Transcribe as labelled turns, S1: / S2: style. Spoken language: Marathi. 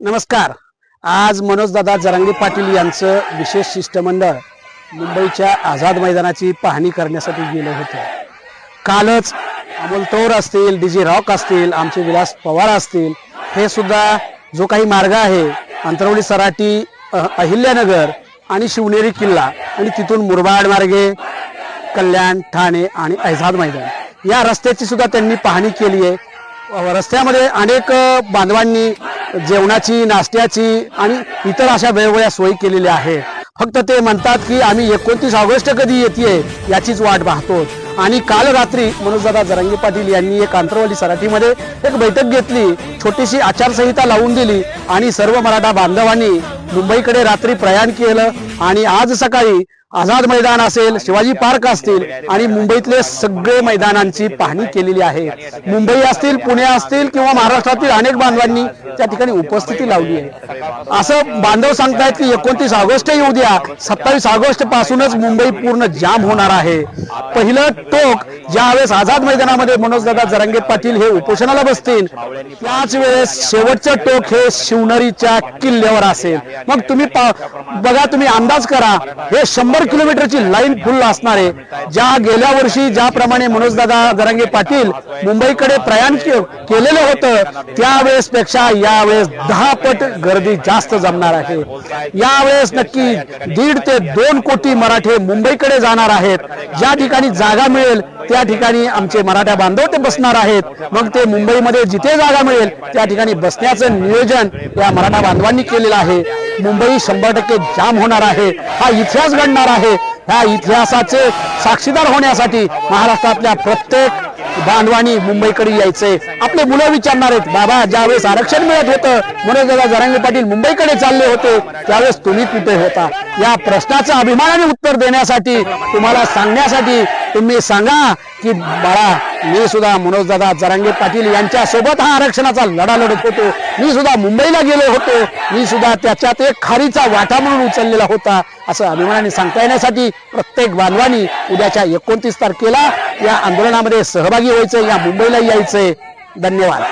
S1: नमस्कार. आज मनोजदादा जरांगे पाटील यांचं विशेष शिष्टमंडळ मुंबईच्या आझाद मैदानाची पाहणी करण्यासाठी गेलं होतं. कालच अमोल तौर असतील डी जे रॉक असतील आमचे विलास पवार असतील हे सुद्धा जो काही मार्ग आहे अंतरवली सराटी अ- अहिल्यानगर आणि शिवनेरी किल्ला आणि तिथून मुरबाड मार्गे कल्याण ठाणे आणि आझाद मैदान. या रस्त्याची सुद्धा त्यांनी पाहणी केली आहे. रस्त्यामध्ये अनेक बांधवांनी जेवणाची नाश्त्याची आणि इतर अशा वेगवेगळ्या सोयी केलेल्या आहेत. फक्त ते म्हणतात की आम्ही एकोणतीस ऑगस्ट कधी येते याचीच वाट पाहतो. आणि काल रात्री मनोजदादा जरांगे पाटील यांनी एक आंतरवाली सराठीमध्ये एक बैठक घेतली. छोटीशी आचारसंहिता लावून दिली आणि सर्व मराठा बांधवांनी मुंबईकडे रात्री प्रयाण केलं. आणि आज सकाळी आझाद मैदान असेल शिवाजी पार्क असतील आणि मुंबईतले सगळे मैदानांची पाहणी केलेली आहे. मुंबई असतील पुणे असतील किंवा महाराष्ट्रातील अनेक बांधवांनी त्या ठिकाणी उपस्थिती लावली आहे. असं बांधव सांगतायत की एकोणतीस ऑगस्ट येऊ द्या सत्तावीस ऑगस्ट पासूनच मुंबई पूर्ण जाम होणार आहे. पहिलं टोक ज्यावेळेस आझाद मैदानामध्ये मनोजदादा जरांगे पाटील हे उपोषणाला बसतील त्याच वेळेस शेवटचं टोक हे शिवनेरीच्या किल्ल्यावर असेल. मग तुम्ही बघा तुम्ही अंदाज करा. हे शंभर शंभर किलोमीटरची लाईन फुल असणार आहे. ज्या गेल्या वर्षी ज्याप्रमाणे मनोजदादा जरांगे पाटील मुंबईकडे प्रयाण केलेलं होतं त्यावेळेस पेक्षा यावेळेस दहा पट गर्दी जास्त जमणार आहे. यावेळेस नक्की दीड ते दोन कोटी मराठे मुंबईकडे जाणार आहेत. ज्या ठिकाणी जागा मिळेल त्या ठिकाणी आमचे मराठा बांधव ते बसणार आहेत. मग ते मुंबईमध्ये जिथे जागा मिळेल त्या ठिकाणी बसण्याचं नियोजन या मराठा बांधवांनी केलेलं आहे. मुंबई शंभर टक्के जाम होणार आहे. हा इतिहास घडणार आहे. ह्या इतिहासाचे साक्षीदार होण्यासाठी महाराष्ट्रातल्या प्रत्येक बांधवानी मुंबईकडे यायचंय आपले मुलं विचारणार आहेत बाबा ज्यावेळेस आरक्षण मिळत होतं म्हणून दादा जरांगे पाटील मुंबईकडे चालले होते त्यावेळेस तुम्ही कुठे होता? या प्रश्नाचं अभिमानाने उत्तर देण्यासाठी तुम्हाला सांगण्यासाठी तुम्ही सांगा की बाळा मी सुद्धा मनोजदादा जरांगे पाटील यांच्या सोबत हा आरक्षणाचा लढा लढत होतो. मी सुद्धा मुंबईला गेलो होतो. मी सुद्धा त्याच्यात एक खारीचा वाटा म्हणून उचललेला होता. असं अभिमानाने सांगता येण्यासाठी प्रत्येक बांधवानी उद्याच्या एकोणतीस तारखेला या आंदोलनामध्ये सहभागी व्हायचं या मुंबईला यायचंय धन्यवाद.